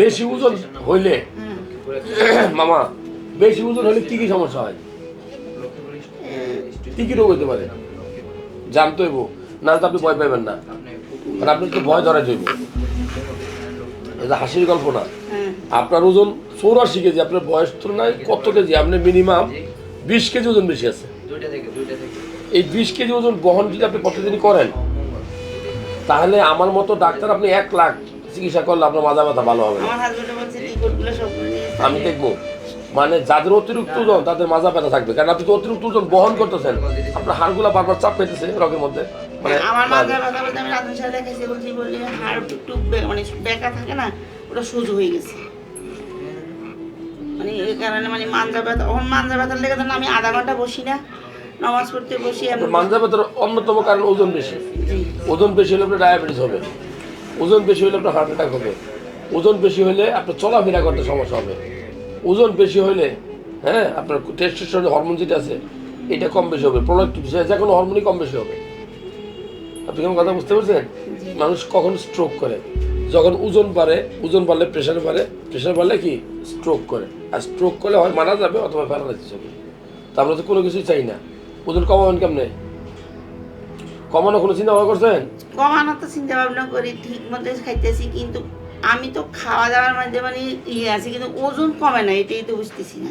বেশি ওজন হইলে মামা বেশি ওজন হলে কি কি সমস্যা হয়? কি কি রোগ হইতে পারে? জানতে হইব না তো আপনি ভয় পাইবেন না। কারণ আপনি তো ভয় ধরা যাইব এটা হাসির গল্প না। আপনার ওজন চৌরাশি কেজি আপনার বয়স তুলনায় কত কেজি? আপনি মিনিমাম বিশ কেজি ওজন বেশি আছে। দুইটা থেকে দুইটা থেকে। এই বিশ কেজি ওজন বহন যদি আপনি প্রতিদিনই করেন তাহলে আমার মতো ডাক্তার আপনি এক লাখ চিকিৎসা করলে আপনার মাজা ব্যথা ভালো হবে না। আমার আমি দেখব। মানে যাদের অতিরিক্ত ওজন তাদের মাজা ব্যথা থাকবে। কারণ আপনি তো অতিরিক্ত ওজন বহন করতেছেন। আপনার হাড়গুলা বারবার চাপ পেতেছে রগের মধ্যে। মানে আমার মাঝে কথা বলতে আমি রাজন সাথে দেখাইছি বলছি বললি হাড় একটু মানে বেঁকা থাকে না ওটা সোজা হয়ে গেছে। মানে এই কারণে মানে মাঞ্জা ব্যথা ওখান মাঞ্জা ব্যথার লেগে না আমি আধা ঘণ্টা বসি না নামাজ পড়তে বসি মাঞ্জা ব্যথার অন্যতম কারণ ওজন বেশি। ওজন বেশি হলে ডায়াবেটিস হবে। ওজন বেশি হলে আপনার হার্ট অ্যাটাক হবে। ওজন বেশি হলে আপনার চলাফেরা করতে সমস্যা হবে। ওজন বেশি হলে হ্যাঁ আপনার টেস্টোস্টেরন হরমোন যেটা আছে এটা কম বেশি হবে। প্রোডাক্টিভ যে কোনো হরমোনই কম বেশি হবে। আপনি কেমন কথা বুঝতে পারছেন? মানুষ কখন স্ট্রোক করে। যখন ওজন বাড়ে ওজন বাড়লে প্রেশার বাড়ে প্রেশার বাড়লে কি? স্ট্রোক করে। আর স্ট্রোক করলে হয় মারা যাবে অথবা প্যারালাইসিস হবে। তা আমরা তো কোনো কিছুই চাই না। ওজন কমাবেন কেমনে? কমানো কোনো চিন্তা ভাবনা করছেন? কমানো তো চিন্তা ভাবনা করি, ঠিক মতো খাইতেছি, কিন্তু আমি তো খাওয়া দাওয়ার মাধ্যমে মানে ইয়ে আছি কিন্তু ওজন কমে না, এটাই তো বুঝতেছি না।